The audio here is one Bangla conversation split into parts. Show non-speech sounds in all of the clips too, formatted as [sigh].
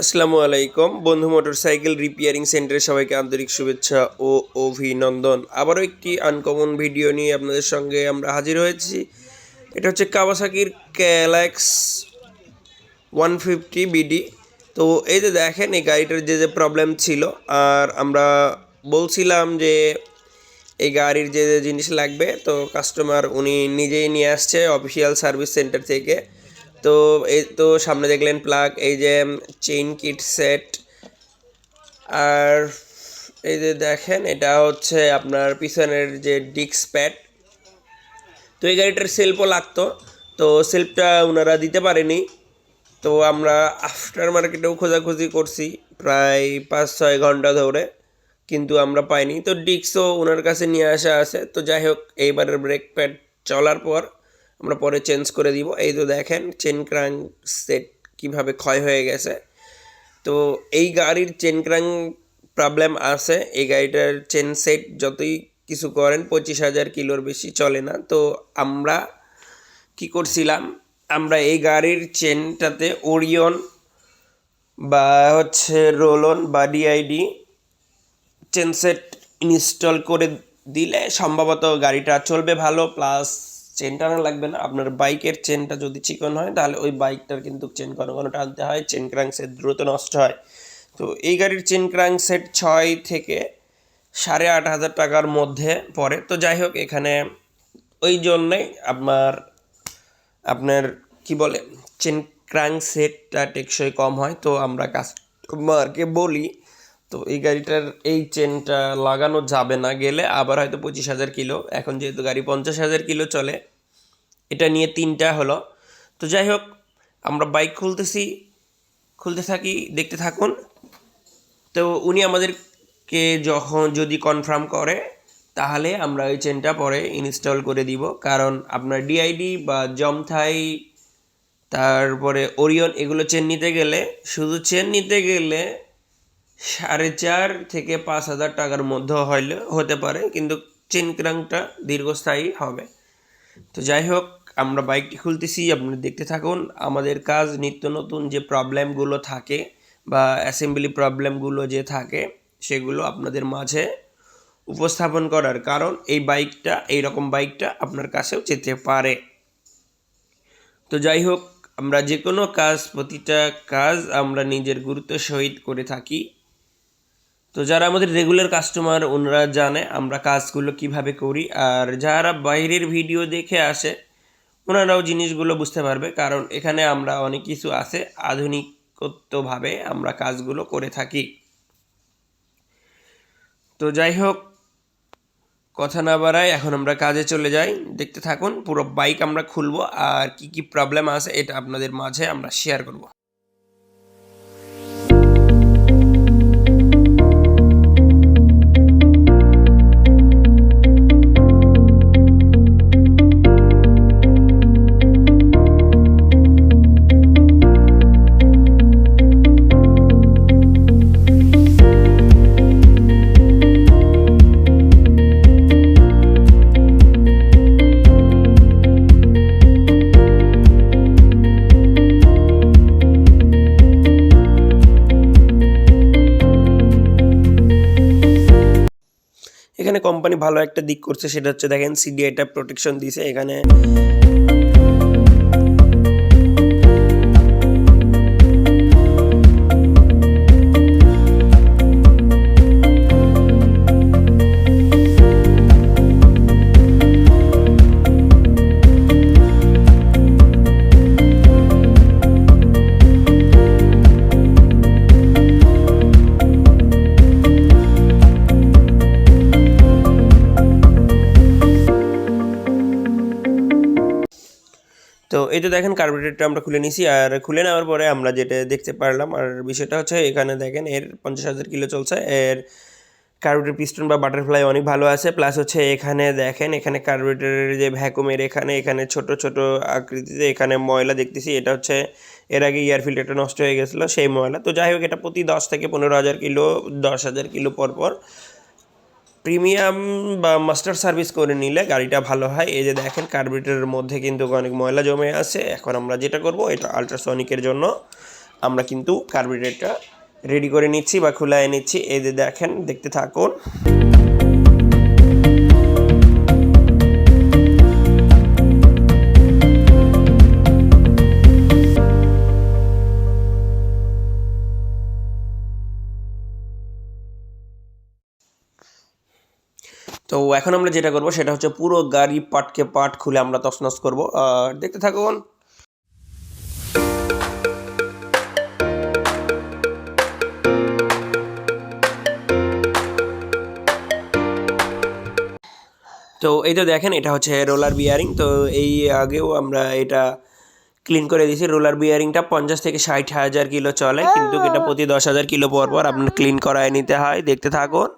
আসসালামু আলাইকুম। বন্ধু মোটরসাইকেল রিপেয়ারিং সেন্টারে সবাইকে আন্তরিক শুভেচ্ছা ও অভিনন্দন। আবারও একটি আনকমন ভিডিও নিয়ে আপনাদের সঙ্গে আমরা হাজির হয়েছি। এটা হচ্ছে কাওয়াসাকির ক্যালাক্স ওয়ান ফিফটি বিডি তো এই যে দেখেন, এই গাড়িটার যে যে প্রবলেম ছিল, আর আমরা বলছিলাম যে এই গাড়ির যে যে জিনিস লাগবে, তো কাস্টমার উনি নিজেই নিয়ে আসছে অফিসিয়াল সার্ভিস সেন্টার থেকে। তো এই তো সামনে দেখলেন প্লাগ এই যে চেইন কিট সেট আর এই যে দেখেন, এটা হচ্ছে আপনার পিছনের যে ডিস্ক প্যাড তো এই গাড়িটার সেলফও লাগতো, তো সেলফটা ওনারা দিতে পারেনি। তো আমরা আফটার মার্কেটেও খোঁজাখুঁজি করছি প্রায় পাঁচ ছয় ঘণ্টা ধরে, কিন্তু আমরা পাইনি। তো ডিস্কও ওনার কাছে নিয়ে আসা আছে। তো যাই হোক, এইবারের ব্রেক প্যাড চলার পর আমরা পরে চেঞ্জ করে দিব। এই তো দেখেন চেন ক্রাং সেট কীভাবে ক্ষয় হয়ে গেছে। তো এই গাড়ির চেন ক্রাং প্রবলেম আছে। এই গাড়িটার চেন সেট যতই কিছু করেন, পঁচিশ হাজার কিলোর বেশি চলে না। তো আমরা কি করছিলাম? আমরা এই গাড়ির চেনটাতে ওরিয়ন বা হচ্ছে রোলন বা ডিআইডি চেন সেট ইনস্টল করে দিলে সম্ভবত গাড়িটা চলবে ভালো। প্লাস চেন টানা লাগবে না। আপনার বাইকের চেনটা যদি চিকন হয়, তাহলে ওই বাইকটার কিন্তু চেন ঘন ঘন টানতে হয়, চেন ক্রাঙ্ক সেট দ্রুত নষ্ট হয়। তো এই গাড়ির চেন ক্রাঙ্ক সেট ছয় থেকে সাড়ে আট হাজার টাকার মধ্যে পড়ে। তো যাই হোক, এখানে ওই জন্যেই আপনার আপনার কি বলে, চেন ক্রাঙ্ক সেটটা টেকসই কম হয়। তো আমরা কাস্টমারকে বলি, তো এই গাড়িটার, এই চেনটা লাগানো যাবে না, গেলে আবার হয়তো পঁচিশ হাজার কিলো। এখন যেহেতু গাড়ি পঞ্চাশ হাজার কিলো চলে এটা নিয়ে তিনটা হলো। তো যাই হোক, আমরা বাইক খুলতেছি, খুলতে থাকি, দেখতে থাকুন। তো উনি আমাদেরকে যখন যদি কনফার্ম করে, তাহলে আমরা ওই চেনটা পরে ইনস্টল করে দিব। কারণ আপনার ডিআইডি বা জমথাই তারপরে ওরিয়ন এগুলো চেন নিতে গেলে, শুধু চেন নিতে গেলে সাড়ে চার থেকে পাঁচ হাজার টাকার মধ্যে হইলে হতে পারে, কিন্তু চেন ক্রাঙ্কটা দীর্ঘস্থায়ী হবে। তো যাই হোক আমরা বাইকটি খুলতেছি আপনি দেখতে থাকুন। আমাদের কাজ নিত্য নতুন যে প্রবলেমগুলো থাকে বা অ্যাসেম্বলি প্রবলেমগুলো যে থাকে, সেগুলো আপনাদের মাঝে উপস্থাপন করার কারণ এই বাইকটা এই রকম বাইকটা আপনার কাছেও যেতে পারে। তো যাই হোক, আমরা যে কোনো কাজ, প্রতিটা কাজ আমরা নিজের গুরুত্ব সহিত করে থাকি। তো যারা আমাদের রেগুলার কাস্টমার ওনারা জানে আমরা কাজগুলো কীভাবে করি। আর যারা বাইরের ভিডিও দেখে আসে ওনারাও জিনিসগুলো বুঝতে পারবে, কারণ এখানে আমরা অনেক কিছু আছে, আধুনিকত্বভাবে আমরা কাজগুলো করে থাকি। তো যাই হোক, কথা না বাড়ায় এখন আমরা কাজে চলে যাই। দেখতে থাকুন, পুরো বাইক আমরা খুলবো, আর কি কি প্রবলেম আছে এটা আপনাদের মাঝে আমরা শেয়ার করব। কোম্পানি ভালো একটা দিক করছে সেটা হচ্ছে দেখেন সিডিআইটা প্রোটেকশন দিছে এখানে। তো এই তো দেখেন কার্বোরেটরটা আমরা খুলে নিছি, আর খুলে নেওয়ার পরে আমরা যেটা দেখতে পারলাম, আর বিষয়টা হচ্ছে এখানে দেখেন এর পঞ্চাশ হাজার কিলো চলছে। এর কার্বোরেটর পিস্টন বা বাটারফ্লাই অনেক ভালো আছে প্লাস হচ্ছে এখানে দেখেন, এখানে কার্বোরেটরের যে ভ্যাকুমের এখানে এখানে ছোট ছোট আকৃতিতে এখানে ময়লা দেখতেছি। এটা হচ্ছে এর আগে এয়ার ফিল্টারটা নষ্ট হয়ে গেছিল, সেই ময়লা। তো যাই হোক, এটা প্রতি দশ থেকে পনেরো হাজার কিলো, দশ হাজার কিলো পর প্রিমিয়াম বা মাস্টার সার্ভিস করে নিলে গাড়িটা ভালো হয়। এই যে দেখেন কার্বিটারের মধ্যে কিন্তু অনেক ময়লা জমে আছে। এখন আমরা যেটা করব, এটা আলট্রাসনিকের জন্য আমরা কিন্তু কার্বিটারটা রেডি করে নিচ্ছি বা খোলায় নিচ্ছি। এই যে দেখেন, দেখতে থাকুন। তো এখন আমরা যেটা করব সেটা হচ্ছে পুরো গাড়ি পাটকে পাট খুলে আমরা তছনছ করব। আর দেখতে থাকুন। তো এই তো দেখেন এটা হচ্ছে রোলার বিয়ারিং। তো এই আগেও আমরা এটা ক্লিন করে দিয়েছি। রোলার বিয়ারিংটা পঞ্চাশ থেকে ষাট হাজার কিলো চলে কিন্তু এটা প্রতি দশ হাজার কিলো পর পর আপনার ক্লিন করায় নিতে হয়। দেখতে থাকুন।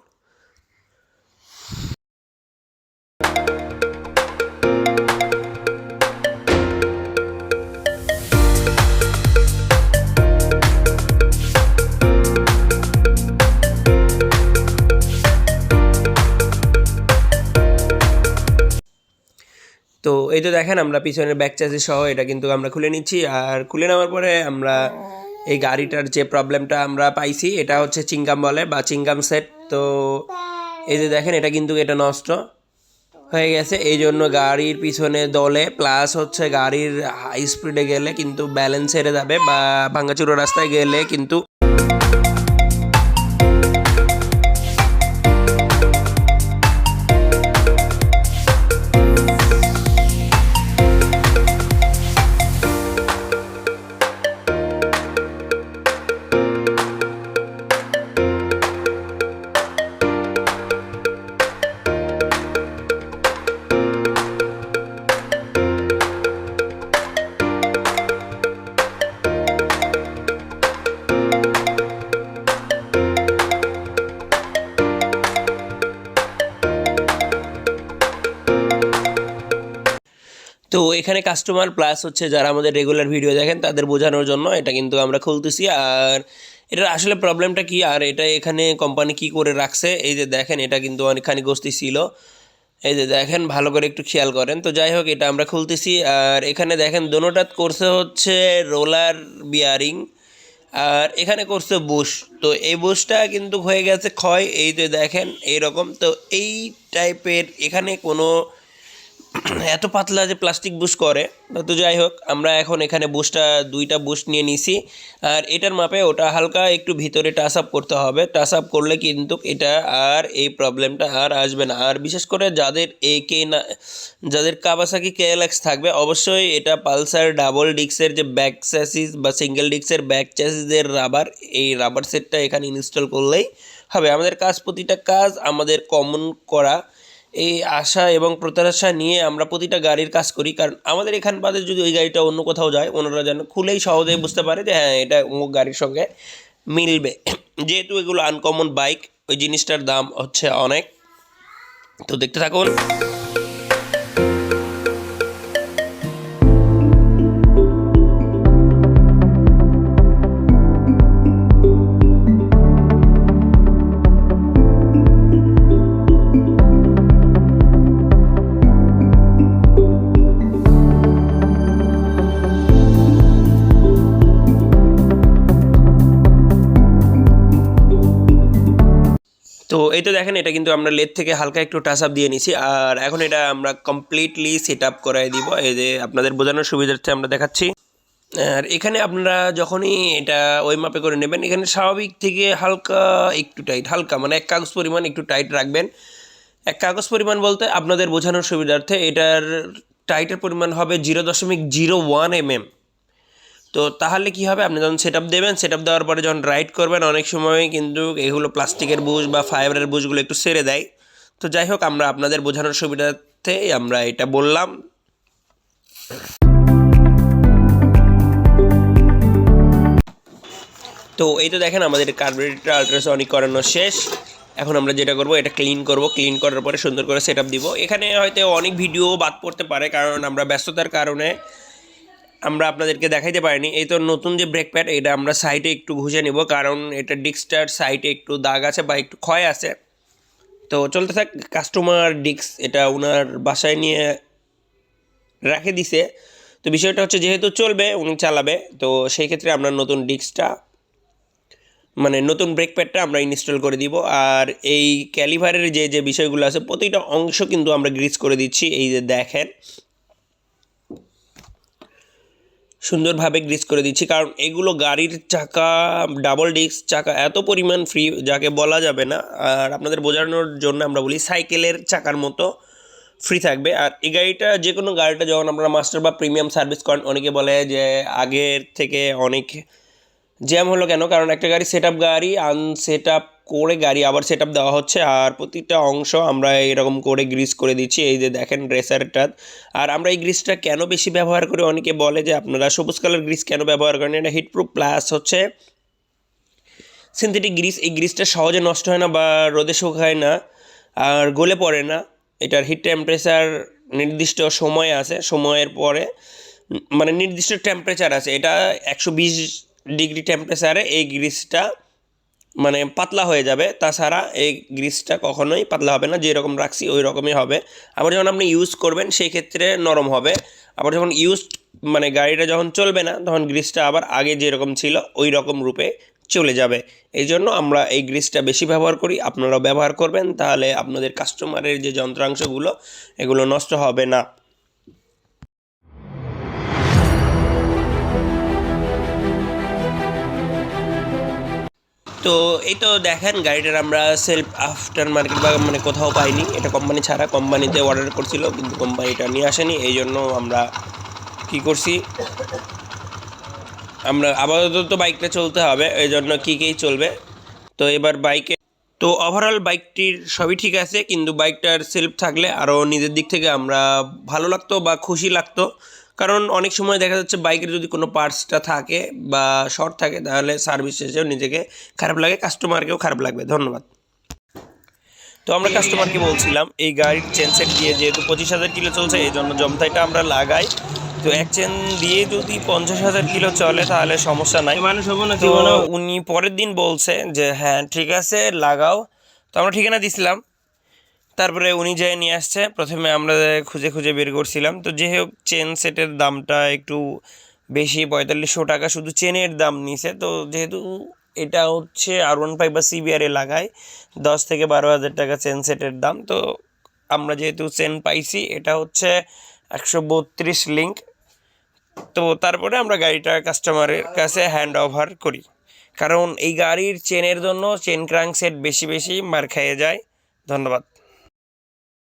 এই তো দেখেন আমরা পিছনের ব্যাক চাষি সহ এটা কিন্তু আমরা খুলে নিচ্ছি। আর খুলে নেওয়ার পরে আমরা এই গাড়িটার যে প্রবলেমটা আমরা পাইছি, এটা হচ্ছে চিংগাম বলে বা চিংগাম সেট তো এই যে দেখেন, এটা কিন্তু এটা নষ্ট হয়ে গেছে। এই জন্য গাড়ির পিছনে দলে প্লাস হচ্ছে গাড়ির হাই স্পিডে গেলে কিন্তু ব্যালেন্স হেরে যাবে বা ভাঙ্গাচুরো রাস্তায় গেলে কিন্তু এখানে কাস্টমার প্লাস হচ্ছে যারা আমাদের রেগুলার ভিডিও দেখেন, তাদের বোঝানোর জন্য এটা কিন্তু আমরা খুলতেছি। আর এটার আসলে প্রবলেমটা কি? আর এটা এখানে কোম্পানি কি করে রাখছে? এই যে দেখেন, এটা কিন্তু অনেকখানি গোস্তি ছিল। এই যে দেখেন, ভালো করে একটু খেয়াল করেন। তো যাই হোক, এটা আমরা খুলতেছি। আর এখানে দেখেন দোনোটাত করছে হচ্ছে রোলার বিয়ারিং আর এখানে করছে বুশ তো এই বুশটা কিন্তু হয়ে গেছে ক্ষয়। এই যে দেখেন, এইরকম। তো এই টাইপের এখানে কোনো [clears throat] এত পাতলা যে প্লাস্টিক বুশ করে, তো যাই হোক, আমরা এখন এখানে বুশটা দুইটা বুশ নিয়ে নিছি। আর এটার মাপে ওটা হালকা একটু ভিতরে টাচ আপ করতে হবে। টাচ আপ করলে কিন্তু এটা আর এই প্রবলেমটা আর আসবে না। আর বিশেষ করে যাদের এ কে না, যাদের কাবাসাকি কেএলএক্স থাকবে, অবশ্যই এটা পালসার ডাবল ডিক্সের যে ব্যাক চ্যাসিস বা সিঙ্গেল ডিক্সের ব্যাক চ্যাসিসের রাবার এই রাবার সেটটা এখানে ইনস্টল করলেই হবে। আমাদের কাজ, প্রতিটা কাজ আমাদের কমন করা। এই আশা এবং প্রত্যাশা নিয়ে আমরা প্রতিটা গাড়ির কাজ করি। কারণ আমাদের এখান বাদে যদি ওই গাড়িটা অন্য কোথাও যায় ওনারা যেন খুলেই সহজেই বুঝতে পারে যে হ্যাঁ এটা অমুক গাড়ির সঙ্গে মিলবে। যেহেতু এগুলো আনকমন বাইক ওই জিনিসটার দাম হচ্ছে অনেক। তো দেখতে থাকুন। এই তো দেখেন, এটা কিন্তু আমরা লেদ থেকে হালকা একটু টাচ আপ দিয়ে নিছি। আর এখন এটা আমরা কমপ্লিটলি সেট আপ করাই দিব। এই যে আপনাদের বোঝানোর সুবিধার্থে আমরা দেখাচ্ছি। আর এখানে আপনারা যখনই এটা ওই মাপে করে নেবেন, এখানে স্বাভাবিক থেকে হালকা একটু টাইট হালকা মানে এক কাগজ পরিমাণ একটু টাইট রাখবেন। এক কাগজ পরিমাণ বলতে আপনাদের বোঝানোর সুবিধার্থে এটার টাইটের পরিমাণ হবে জিরো দশমিক জিরো ওয়ান এমএম তো তাহলে কি হবে? আপনি যখন সেট দেবেন সেট দেওয়ার পরে যখন রাইড করবেন, অনেক সময় কিন্তু এগুলো প্লাস্টিকের বুশ বা ফাইবারের বুশগুলো একটু সেরে দেয়। তো যাই হোক, আমরা আপনাদের বোঝানোর সুবিধার্থে আমরা এটা বললাম। তো এই তো দেখেন, আমাদের কার্বোরেটর আলট্রাসনিক করানো শেষ। এখন আমরা যেটা করব, এটা ক্লিন করব। ক্লিন করার পরে সুন্দর করে সেট আপ দিব। এখানে হয়তো অনেক ভিডিও বাদ পড়তে পারে, কারণ আমরা ব্যস্ততার কারণে আমরা আপনাদেরকে দেখাইতে পারিনি। এই তো নতুন যে ব্রেক প্যাড এটা আমরা সাইডে একটু ঘুষে নেব, কারণ এটা ডিস্কটার সাইডে একটু দাগ আছে বা একটু ক্ষয় আছে। তো চলতে থাক কাস্টমার ডিস্ক এটা ওনার বাসায় নিয়ে রেখে দিছে। তো বিষয়টা হচ্ছে, যেহেতু চলবে, উনি চালাবে, তো সেই ক্ষেত্রে আমরা নতুন ডিস্কটা মানে নতুন ব্রেক প্যাডটা আমরা ইনস্টল করে দিব। আর এই ক্যালিভারের যে যে বিষয়গুলো আছে, প্রতিটা অংশ কিন্তু আমরা গ্রিস করে দিচ্ছি, এই যে দেখেন। সুন্দরভাবে গ্রিস করে দিচ্ছি। কারণ এগুলো গাড়ির চাকা ডাবল ডিস্ক চাকা, এত পরিমাণ ফ্রি যাকে বলা যাবে না। আর আপনাদের বোঝানোর জন্য আমরা বলি সাইকেলের চাকার মতো ফ্রি থাকবে। আর এই গাড়িটা যে কোনো গাড়িটা যখন আপনারা মাস্টার বা প্রিমিয়াম সার্ভিস করেন, অনেকে বলে যে আগের থেকে অনেক জ্যাম হলো কেন? কারণ একটা গাড়ি সেট আপ গাড়ি আনসেট আপ করে গাড়ি আবার সেট দেওয়া হচ্ছে। আর প্রতিটা অংশ আমরা এরকম করে গ্রিস করে দিচ্ছি। এই যে দেখেন রেসারটা আর আমরা এই গ্রিসটা কেন বেশি ব্যবহার করি? অনেকে বলে যে আপনারা সবুজ কালার গ্রিস কেন ব্যবহার করেন? এটা হিটপ্রুফ প্লাস হচ্ছে সিনথেটিক গ্রিস এই গ্রিসটা সহজে নষ্ট হয় না বা রোদে শুকায় না। আর গলে পড়ে না। এটার হিট টেম্পারেচার নির্দিষ্ট সময় আছে। সময়ের পরে মানে নির্দিষ্ট টেম্পারেচার আছে। এটা একশো বিশ ডিগ্রি টেম্পারেচারে এই গ্রিসটা মানে পাতলা হয়ে যাবে। তাছাড়া এই গ্রিসটা কখনোই পাতলা হবে না, যেরকম রাখছি ওই রকমই হবে। আবার যখন আপনি ইউজ করবেন সেই ক্ষেত্রে নরম হবে। আবার যখন ইউজ মানে গাড়িটা যখন চলবে না, তখন গ্রিসটা আবার আগে যেরকম ছিল ওই রকম রূপে চলে যাবে। এই জন্য আমরা এই গ্রিসটা বেশি ব্যবহার করি, আপনারাও ব্যবহার করবেন, তাহলে আপনাদের কাস্টমারের যে যন্ত্রাংশগুলো, এগুলো নষ্ট হবে না। তো এই তো দেখেন গাড়িটার আমরা সেলফ আফটার মার্কেট বা মানে কোথাও পাইনি। এটা কোম্পানি ছাড়া কোম্পানিতে অর্ডার করছিল, কিন্তু কোম্পানিটা নিয়ে আসেনি। এই জন্য আমরা কি করছি? আমরা আপাতত তো বাইকটা চলতে হবে, এই জন্য কী কী চলবে? তো এবার বাইকে তো ওভারঅল বাইকটির সবই ঠিক আছে, কিন্তু বাইকটার সেলফ থাকলে আরও নিজের দিক থেকে আমরা ভালো লাগতো বা খুশি লাগতো। কারণ অনেক সময় দেখা যাচ্ছে বাইকের যদি কোনো পার্টসটা থাকে বা শর্ট থাকে তাহলে সার্ভিস শেষেও নিজেকে খারাপ লাগে কাস্টমারকেও খারাপ লাগবে। ধন্যবাদ। তো আমরা কাস্টমারকে বলছিলাম এই গাড়ির চেন সেট দিয়ে যেহেতু পঁচিশ হাজার কিলো চলছে এই জন্য জমথাইটা আমরা লাগাই। তো এক চেন দিয়ে যদি পঞ্চাশ হাজার কিলো চলে তাহলে সমস্যা নাই। মানুষ হব না তো উনি পরের দিন বলছে যে হ্যাঁ ঠিক আছে লাগাও। তো আমরা ঠিকানা দিছিলাম। তারপরে উনি যেয়ে নিয়ে আসছে, প্রথমে আমরা খুঁজে খুঁজে বের করছিলাম। তো যে হোক, চেন সেটের দামটা একটু বেশি, পঁয়তাল্লিশশো টাকা শুধু চেনের দাম নিছে। তো যেহেতু এটা হচ্ছে আর ওয়ান ফাইভ বা সিবিআরে লাগায়, দশ থেকে বারো হাজার টাকা চেন সেটের দাম। তো আমরা যেহেতু চেন পাইছি, এটা হচ্ছে একশো বত্রিশ লিঙ্ক তো তারপরে আমরা গাড়িটা কাস্টমারের কাছে হ্যান্ড ওভার করি। কারণ এই গাড়ির চেনের জন্য চেন ক্রাঙ্ক সেট বেশি বেশি মার খেয়ে যায়। ধন্যবাদ।